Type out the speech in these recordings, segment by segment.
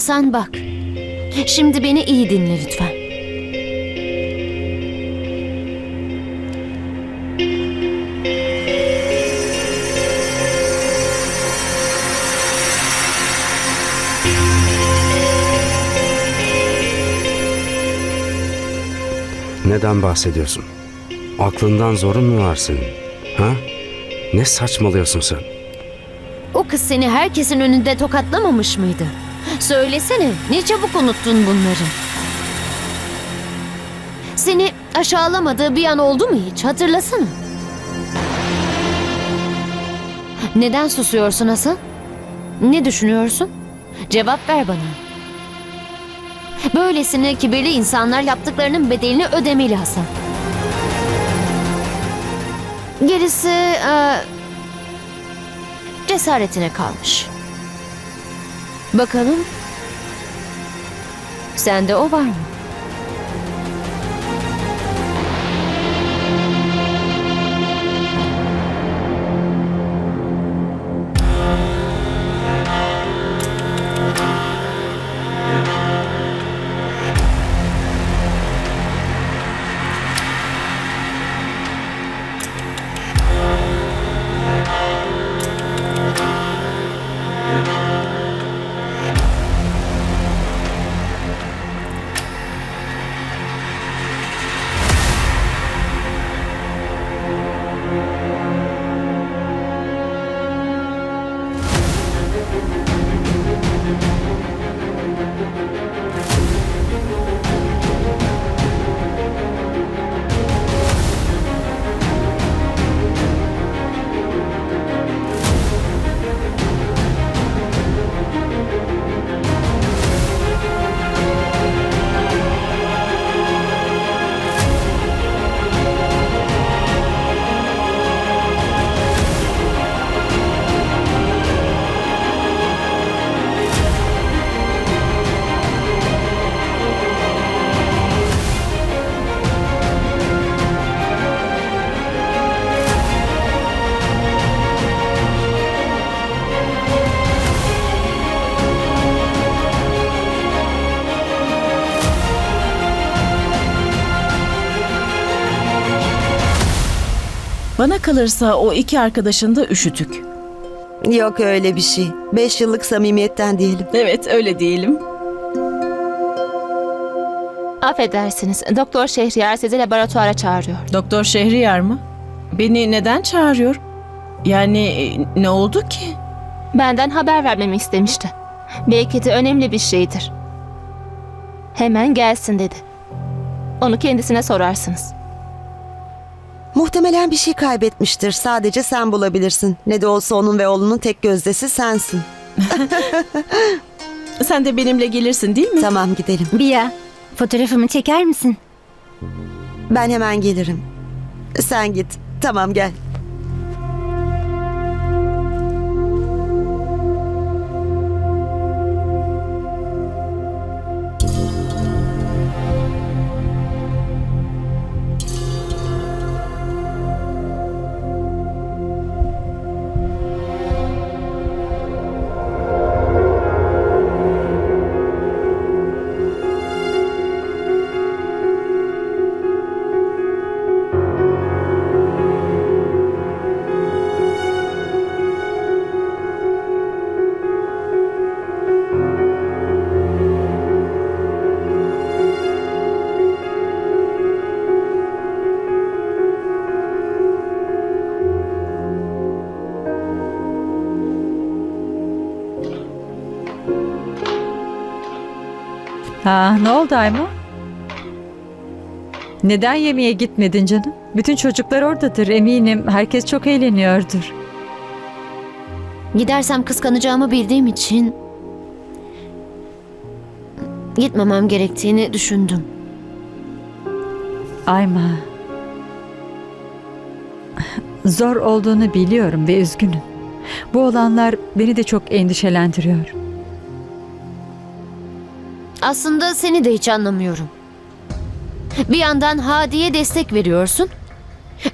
Hasan bak. Şimdi beni iyi dinle lütfen. Neden bahsediyorsun? Aklından zorun mu var senin? Ha? Ne saçmalıyorsun sen? O kız seni herkesin önünde tokatlamamış mıydı? Söylesene, ne çabuk unuttun bunları? Seni aşağılamadığı bir an oldu mu hiç? Hatırlasana. Neden susuyorsun Hasan? Ne düşünüyorsun? Cevap ver bana. Böylesine kibirli insanlar yaptıklarının bedelini ödemeli Hasan. Gerisi eee, cesaretine kalmış. Bakalım. Sende o var mı? Bana kalırsa o iki arkadaşın da üşütük. Yok öyle bir şey. Beş yıllık samimiyetten diyelim. Evet öyle diyelim. Affedersiniz, Doktor Şehriyar sizi laboratuvara çağırıyor. Doktor Şehriyar mı? Beni neden çağırıyor? Yani e, ne oldu ki? Benden haber vermemi istemişti. Belki de önemli bir şeydir. Hemen gelsin dedi. Onu kendisine sorarsınız. Muhtemelen bir şey kaybetmiştir. Sadece sen bulabilirsin. Ne de olsa onun ve oğlunun tek gözdesi sensin. Sen de benimle gelirsin değil mi? Tamam gidelim. Bia, fotoğrafımı çeker misin? Ben hemen gelirim. Sen git. Tamam gel. Ha, ne oldu Ayma? Neden yemeğe gitmedin canım? Bütün çocuklar oradadır eminim. Herkes çok eğleniyordur. Gidersem kıskanacağımı bildiğim için gitmemem gerektiğini düşündüm. Ayma. Zor olduğunu biliyorum ve üzgünüm. Bu olanlar beni de çok endişelendiriyor. Aslında seni de hiç anlamıyorum. Bir yandan Hadi'ye destek veriyorsun.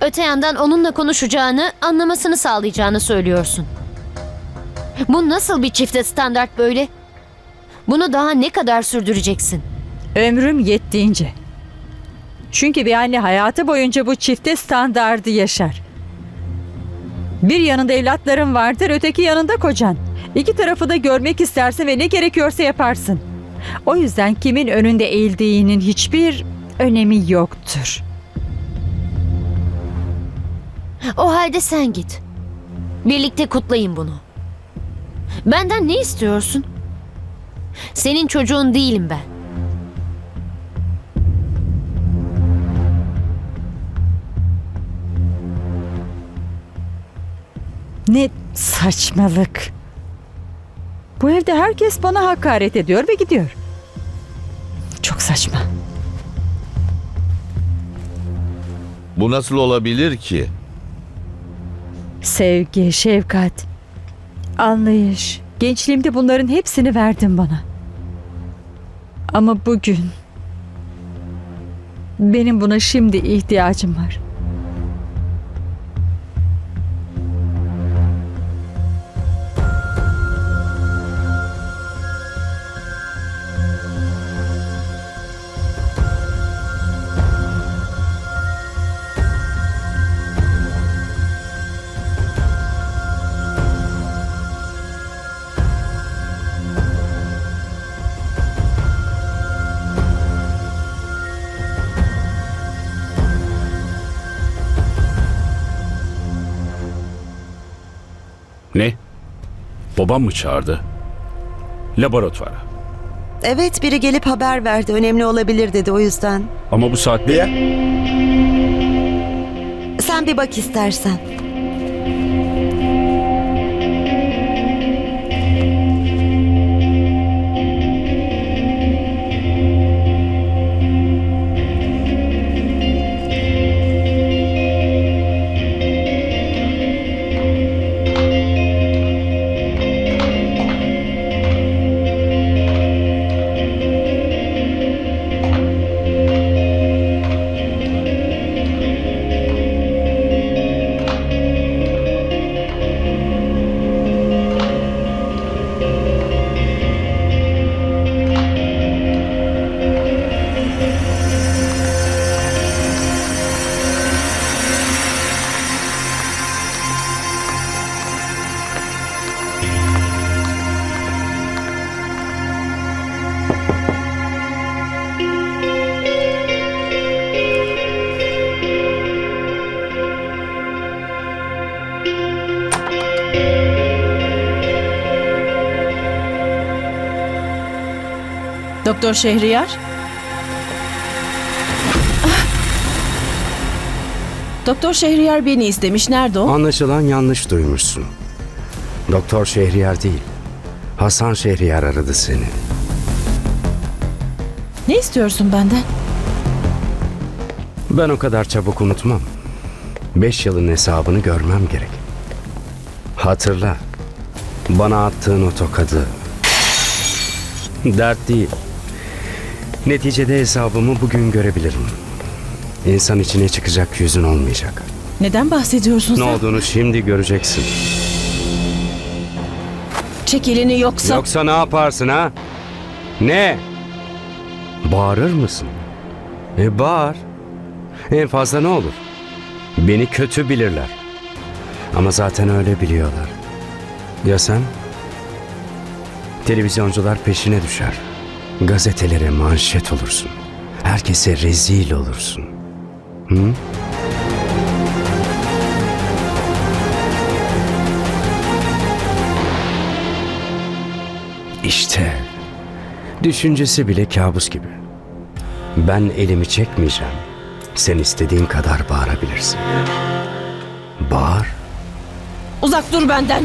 Öte yandan onunla konuşacağını, anlamasını sağlayacağını söylüyorsun. Bu nasıl bir çifte standart böyle? Bunu daha ne kadar sürdüreceksin? Ömrüm yettiğince. Çünkü bir anne hayatı boyunca bu çifte standardı yaşar. Bir yanında evlatların vardır, öteki yanında kocan. İki tarafı da görmek istersin ve ne gerekiyorsa yaparsın. O yüzden kimin önünde eğildiğinin hiçbir önemi yoktur. O halde sen git. Birlikte kutlayın bunu. Benden ne istiyorsun? Senin çocuğun değilim ben. Ne saçmalık. Bu evde herkes bana hakaret ediyor ve gidiyor. Çok saçma. Bu nasıl olabilir ki? Sevgi, şefkat, anlayış. Gençliğimde bunların hepsini verdin bana. Ama bugün benim buna şimdi ihtiyacım var. Babam mı çağırdı? Laboratuvara. Evet biri gelip haber verdi. Önemli olabilir dedi o yüzden. Ama bu saatte... Sen bir bak istersen. Doktor Şehriyar? Doktor Şehriyar beni istemiş. Nerede o? Anlaşılan yanlış duymuşsun. Doktor Şehriyar değil. Hasan Şehriyar aradı seni. Ne istiyorsun benden? Ben o kadar çabuk unutmam. Beş yılın hesabını görmem gerek. Hatırla. Bana attığın o tokadı. Dert değil. Neticede hesabımı bugün görebilirim. İnsan içine çıkacak yüzün olmayacak. Neden bahsediyorsun Ne sen? olduğunu şimdi göreceksin. Çek elini yoksa... Yoksa ne yaparsın ha? Ne? Bağırır mısın? E bağır. En fazla ne olur? Beni kötü bilirler. Ama zaten öyle biliyorlar. Ya sen? Televizyoncular peşine düşer. Gazetelere manşet olursun. Herkese rezil olursun. Hı? İşte düşüncesi bile kabus gibi. Ben elimi çekmeyeceğim. Sen istediğin kadar bağırabilirsin. Bağır. Uzak dur benden.